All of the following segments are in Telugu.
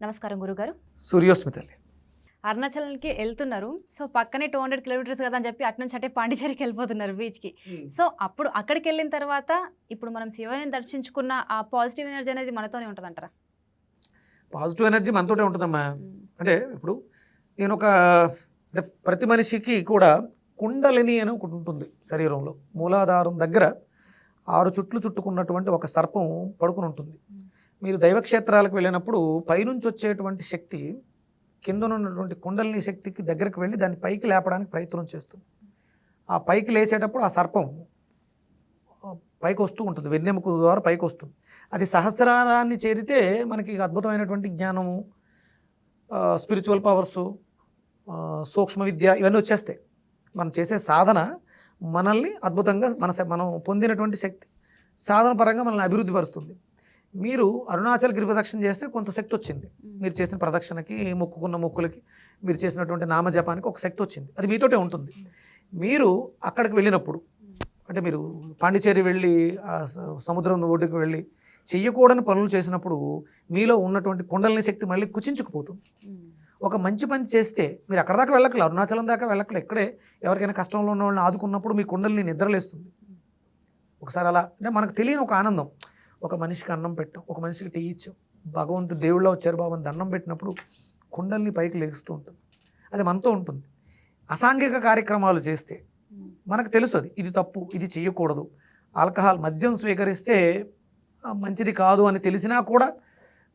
నమస్కారం గురుగారు. సూర్యోస్మి తల్లి అరుణాచల్కి వెళ్తున్నారు. సో పక్కనే టూ హండ్రెడ్ కిలోమీటర్స్ కదా అని చెప్పి అటు నుంచి అటే పాండిచేరికి వెళ్ళిపోతున్నారు బీచ్కి సో అప్పుడు అక్కడికి వెళ్ళిన తర్వాత ఇప్పుడు మనం శివని దర్శించుకున్న ఆ పాజిటివ్ ఎనర్జీ అనేది మనతోనే ఉంటుందంటారా? పాజిటివ్ ఎనర్జీ మనతోటే ఉంటుందమ్మా. అంటే ఇప్పుడు నేను ఒక అంటే ప్రతి మనిషికి కూడా కుండలిని అని ఒకటి ఉంటుంది శరీరంలో. మూలాధారం దగ్గర ఆరు చుట్లు చుట్టుకున్నటువంటి ఒక సర్పం పడుకుని ఉంటుంది. మీరు దైవక్షేత్రాలకు వెళ్ళినప్పుడు పైనుంచి వచ్చేటువంటి శక్తి కిందనున్నటువంటి కుండలిని శక్తికి దగ్గరికి వెళ్ళి దాన్ని పైకి లేపడానికి ప్రయత్నం చేస్తుంది. ఆ పైకి లేచేటప్పుడు ఆ సర్పం పైకి వస్తూ ఉంటుంది వెన్నెముక ద్వారా పైకి వస్తుంది. అది సహస్రారాన్ని చేరితే మనకి అద్భుతమైనటువంటి జ్ఞానము స్పిరిచువల్ పవర్సు సూక్ష్మ విద్య ఇవన్నీ వచ్చేస్తాయి. మనం చేసే సాధన మనల్ని అద్భుతంగా మన మనం పొందినటువంటి శక్తి సాధన పరంగా మనల్ని అభివృద్ధి పరుస్తుంది. మీరు అరుణాచల్ గిరి ప్రదక్షిణ చేస్తే కొంత శక్తి వచ్చింది. మీరు చేసిన ప్రదక్షిణకి మొక్కుకున్న మొక్కులకి మీరు చేసినటువంటి నామజపానికి ఒక శక్తి వచ్చింది. అది మీతోటే ఉంటుంది. మీరు అక్కడికి వెళ్ళినప్పుడు అంటే మీరు పాండిచేరి వెళ్ళి సముద్రం ఒడ్డుకు వెళ్ళి చెయ్యకూడని పనులు చేసినప్పుడు మీలో ఉన్నటువంటి కుండలిని శక్తి మళ్ళీ కుచించుకుపోతుంది. ఒక మంచి పని చేస్తే మీరు అక్కడ దాకా వెళ్ళకలే అరుణాచలం దాకా వెళ్ళకలే ఇక్కడే ఎవరికైనా కష్టంలో ఉన్న వాళ్ళని ఆదుకున్నప్పుడు మీ కుండలిని నిద్రలేస్తుంది. ఒకసారి అలా అంటే మనకు తెలియని ఒక ఆనందం. ఒక మనిషికి అన్నం పెట్టాం ఒక మనిషికి టీ ఇచ్చాం భగవంతుడు దేవుళ్ళ వచ్చారు బాబు అని దండం పెట్టినప్పుడు కుండల్ని పైకి లేస్తూ ఉంటుంది. అది మనతో ఉంటుంది. అసాంఘిక కార్యక్రమాలు చేస్తే మనకు తెలుసు అది ఇది తప్పు ఇది చేయకూడదు ఆల్కహాల్ మద్యం స్వీకరిస్తే మంచిది కాదు అని తెలిసినా కూడా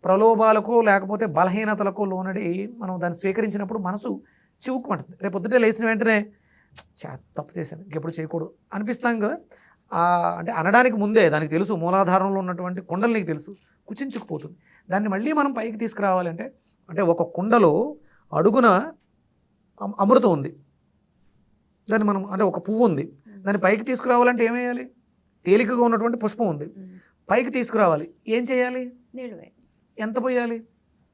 ప్రలోభాలకు లేకపోతే బలహీనతలకు లోనడి మనం దాన్ని స్వీకరించినప్పుడు మనసు చివుకుమంటుంది రేపు పొద్దుటే లేచిన వెంటనే చా తప్పు చేశాను ఇంకెప్పుడు చేయకూడదు అనిపిస్తాం కదా? అంటే అనడానికి ముందే దానికి తెలుసు మూలాధారంలో ఉన్నటువంటి కుండలు నీకు తెలుసు కుచించుకుపోతుంది. దాన్ని మళ్ళీ మనం పైకి తీసుకురావాలంటే అంటే ఒక కుండలో అడుగున అమ- అమృతం ఉంది. దాన్ని మనం అంటే ఒక పువ్వు ఉంది. దాన్ని పైకి తీసుకురావాలంటే ఏం వేయాలి? తేలికగా ఉన్నటువంటి పుష్పం ఉంది. పైకి తీసుకురావాలి. ఏం చేయాలి. ఎంత పోయాలి?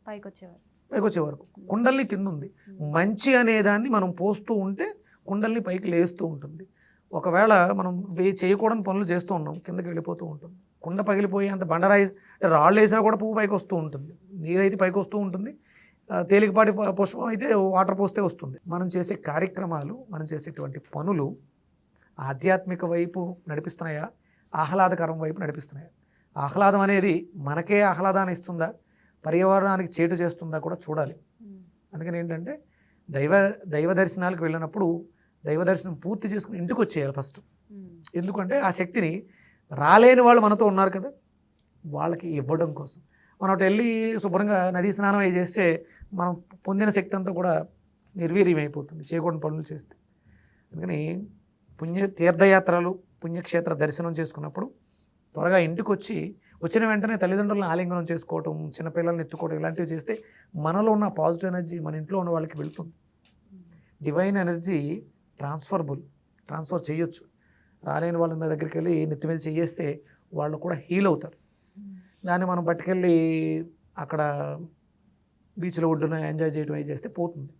పైకి వచ్చేవారు పైకి వచ్చే వరకు కుండల్ని కింద ఉంది. మంచి అనేదాన్ని మనం పోస్తూ ఉంటే కుండల్ని పైకి లేస్తూ ఉంటుంది. ఒకవేళ మనం వే చేయకూడని పనులు చేస్తూ ఉన్నాం కిందకి వెళ్ళిపోతూ ఉంటుంది కుండ పగిలిపోయి అంత బండరాయి రాళ్ళు వేసినా కూడా పువ్వు పైకి వస్తూ ఉంటుంది. నీరైతే పైకి వస్తూ ఉంటుంది. తేలికపాటి పుష్పం అయితే వాటర్ పోస్తే వస్తుంది. మనం చేసే కార్యక్రమాలు మనం చేసేటువంటి పనులు ఆధ్యాత్మిక వైపు నడిపిస్తున్నాయా? ఆహ్లాదకరం వైపు నడిపిస్తున్నాయా? ఆహ్లాదం అనేది మనకే ఆహ్లాదాన్ని ఇస్తుందా? పర్యావరణానికి చేటు చేస్తుందా కూడా చూడాలి. అందుకని ఏంటంటే దైవ దైవ దర్శనాలకు వెళ్ళినప్పుడు దైవ దర్శనం పూర్తి చేసుకుని ఇంటికి వచ్చేయాలి ఫస్ట్. ఎందుకంటే ఆ శక్తిని రాలేని వాళ్ళు మనతో ఉన్నారు కదా వాళ్ళకి ఇవ్వడం కోసం. మనం అటు వెళ్ళి శుభ్రంగా నదీ స్నానం అయి చేస్తే మనం పొందిన శక్తి అంతా కూడా నిర్వీర్యం అయిపోతుంది చేయకూడని పనులు చేస్తే. అందుకని పుణ్య తీర్థయాత్రలు పుణ్యక్షేత్ర దర్శనం చేసుకున్నప్పుడు త్వరగా ఇంటికి వచ్చి వచ్చిన వెంటనే తల్లిదండ్రులను ఆలింగనం చేసుకోవటం చిన్నపిల్లల్ని ఎత్తుకోవడం ఇలాంటివి చేస్తే మనలో ఉన్న పాజిటివ్ ఎనర్జీ మన ఇంట్లో ఉన్న వాళ్ళకి వెళ్తుంది. డివైన్ ఎనర్జీ ట్రాన్స్ఫర్బుల్ ట్రాన్స్ఫర్ చేయొచ్చు. రాలేని వాళ్ళ మీద దగ్గరికి వెళ్ళి నెత్తి మీద చేయేస్తే వాళ్ళు కూడా హీల్ అవుతారు. దాన్ని మనం పట్టుకెళ్ళి అక్కడ బీచ్లో ఒడ్డున ఎంజాయ్ చేయడం అవి చేస్తే పోతుంది.